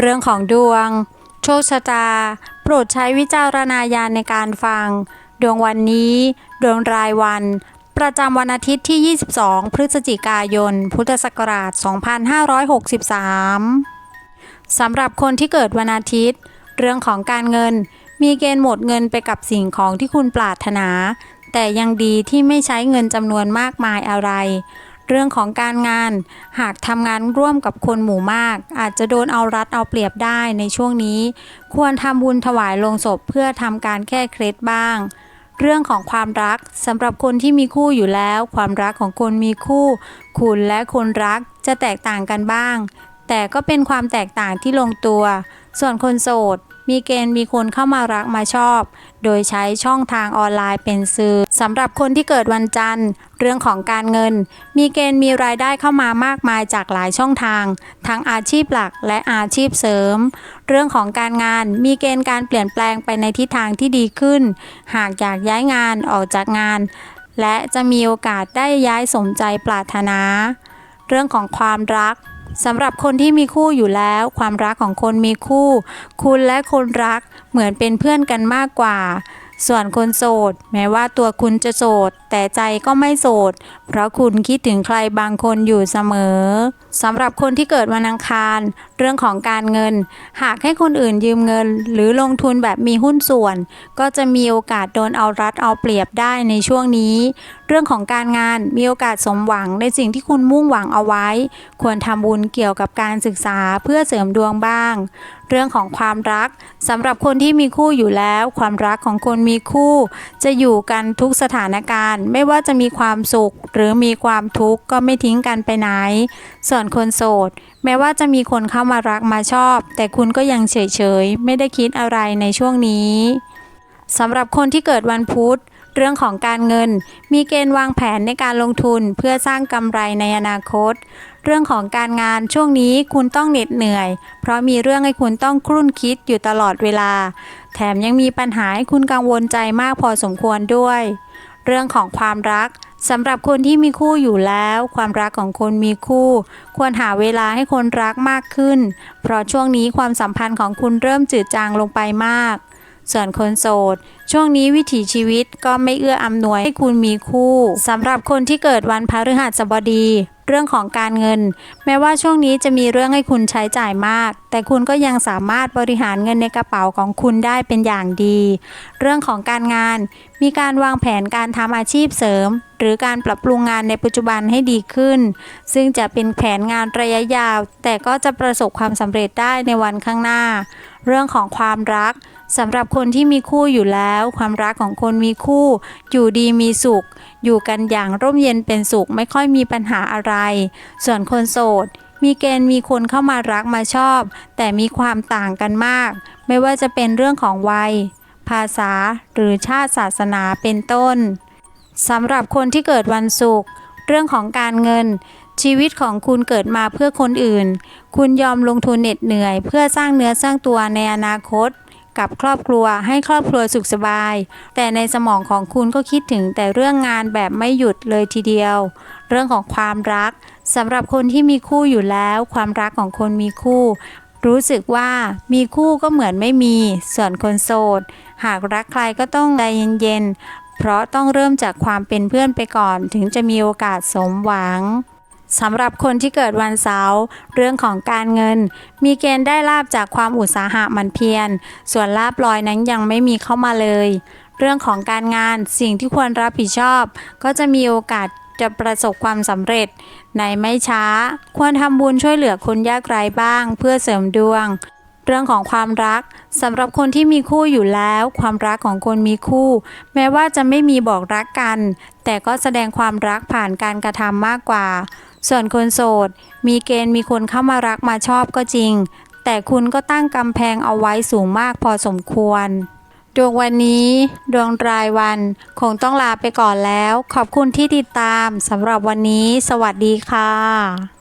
เรื่องของดวง โชคชะตา โปรดใช้วิจารณญาณในการฟัง ดวงวันนี้ ดวงรายวัน ประจำวันอาทิตย์ที่ 22 พฤศจิกายน พุทธศักราช 2563 สำหรับคนที่เกิดวันอาทิตย์ เรื่องของการเงิน มีเกณฑ์หมดเงินไปกับสิ่งของที่คุณปรารถนา แต่ยังดีที่ไม่ใช้เงินจำนวนมากมายอะไร เรื่องของการงาน หากทำงานร่วมกับคนหมู่มาก อาจจะโดนเอารัดเอาเปรียบได้ในช่วงนี้ ควรทำบุญถวายลงศพเพื่อทำการแก้เคล็ดบ้างเรื่องของความรักสำหรับคนที่มีคู่อยู่แล้ว ความรักของคนมีคู่ คุณและคนรักจะแตกต่างกันบ้าง แต่ก็เป็นความแตกต่างที่ลงตัว ส่วนคนโสด มีเกณฑ์มีคนเข้ามารักมาชอบ โดยใช้ช่องทางออนไลน์เป็นสื่อสำหรับคนที่เกิดวันจันทร์ เรื่องของการเงิน มีเกณฑ์มีรายได้เข้ามามากมายจากหลายช่องทาง ทั้งอาชีพหลักและอาชีพเสริม เรื่องของการงานมีเกณฑ์การเปลี่ยนแปลงไปในทิศทางที่ดีขึ้น หากอยากย้ายงานออกจากงาน และจะมีโอกาสได้ย้ายสมใจปรารถนา เรื่องของความรัก สำหรับคนที่มีคู่อยู่แล้ว ความรักของคนมีคู่ คุณและคนรักเหมือนเป็นเพื่อนกันมากกว่า ส่วนคนโสด แม้ว่าตัวคุณจะโสด แต่ใจก็ไม่โสด เพราะคุณคิดถึงใครบางคนอยู่เสมอสำหรับคนที่เกิดวันอังคาร เรื่องของการเงิน หากให้คนอื่นยืมเงิน หรือลงทุนแบบมีหุ้นส่วน ก็จะมีโอกาสโดนเอารัดเอาเปรียบได้ในช่วงนี้ เรื่องของการงานมีโอกาสสมหวังในสิ่งที่คุณมุ่งหวังเอาไว้ ควรทำบุญเกี่ยวกับการศึกษาเพื่อเสริมดวงบ้าง เรื่องของความรักสำหรับคนที่มีคู่อยู่แล้ว ความรักของคนมีคู่ จะอยู่กันทุกสถานการณ์ ไม่ว่าจะมีความสุข หรือมีความทุกข์ก็ไม่ทิ้งกันไปไหน ส่วนคนโสด แม้ว่าจะมีคนเข้ามารักมาชอบ แต่คุณก็ยังเฉยๆ ไม่ได้คิดอะไรในช่วงนี้สำหรับคนที่เกิดวันพุธ เรื่องของการเงิน มีเกณฑ์วางแผนในการลงทุนเพื่อสร้างกำไรในอนาคต เรื่องของการงานช่วงนี้คุณต้องเหน็ดเหนื่อย เพราะมีเรื่องให้คุณต้องครุ่นคิดอยู่ตลอดเวลา แถมยังมีปัญหาให้คุณกังวลใจมากพอสมควรด้วย เรื่องของความรัก สำหรับคนที่มีคู่อยู่แล้ว ความรักของคนมีคู่ ควรหาเวลาให้คนรักมากขึ้น เพราะช่วงนี้ความสัมพันธ์ของคุณเริ่มจืดจางลงไปมาก ส่วนคนโสด ช่วงนี้วิถีชีวิตก็ไม่เอื้ออำนวยให้คุณมีคู่สำหรับคนที่เกิดวันพฤหัสบดี เรื่องของการเงิน แม้ว่าช่วงนี้จะมีเรื่องให้คุณใช้จ่ายมาก แต่คุณก็ยังสามารถบริหารเงินในกระเป๋าของคุณได้เป็นอย่างดี เรื่องของการงาน มีการวางแผนการทำอาชีพเสริม หรือการปรับปรุงงานในปัจจุบันให้ดีขึ้น ซึ่งจะเป็นแผนงานระยะยาว แต่ก็จะประสบความสำเร็จได้ในวันข้างหน้า เรื่องของความรักสำหรับคนที่มีคู่อยู่แล้ว ความรักของคนมีคู่ อยู่ดีมีสุข อยู่กันอย่างร่มเย็นเป็นสุขไม่ค่อยมีปัญหาอะไร ส่วนคนโสดมีเกณฑ์มีคนเข้ามารักมาชอบ แต่มีความต่างกันมาก ไม่ว่าจะเป็นเรื่องของวัย ภาษาหรือชาติศาสนาเป็นต้น สำหรับคนที่เกิดวันศุกร์เรื่องของการเงิน ชีวิตของคุณเกิดมาเพื่อคนอื่น คุณยอมลงทุนเหน็ดเหนื่อย เพื่อสร้างเนื้อสร้างตัวในอนาคต กับครอบครัวให้ครอบครัวสุขสบาย แต่ในสมองของคุณก็คิดถึงแต่เรื่องงานแบบไม่หยุดเลยทีเดียว เรื่องของความรักสำหรับคนที่มีคู่อยู่แล้ว ความรักของคนมีคู่ รู้สึกว่ามีคู่ก็เหมือนไม่มี ส่วนคนโสด หากรักใครก็ต้องใจเย็นๆ เพราะต้องเริ่มจากความเป็นเพื่อนไปก่อน ถึงจะมีโอกาสสมหวังสำหรับคนที่เกิดวันเสาร์เรื่องของการเงิน มีเกณฑ์ได้ลาบจากความอุตสาหะมันเพียร ส่วนลาบลอยนั้นยังไม่มีเข้ามาเลย เรื่องของการงานสิ่งที่ควรรับผิดชอบ ก็จะมีโอกาสจะประสบความสำเร็จ ในไม่ช้า ควรทำบุญช่วยเหลือคนยากไร้บ้าง เพื่อเสริมดวง เรื่องของความรักสำหรับคนที่มีคู่อยู่แล้ว ความรักของคนมีคู่ แม้ว่าจะไม่มีบอกรักกัน แต่ก็แสดงความรักผ่านการกระทำมากกว่า ส่วนคนโสด มีเกณฑ์มีคนเข้ามารักมาชอบก็จริง แต่คุณก็ตั้งกำแพงเอาไว้สูงมากพอสมควรดวงวันนี้ ดวงรายวัน คงต้องลาไปก่อนแล้ว ขอบคุณที่ติดตามสำหรับวันนี้ สวัสดีค่ะ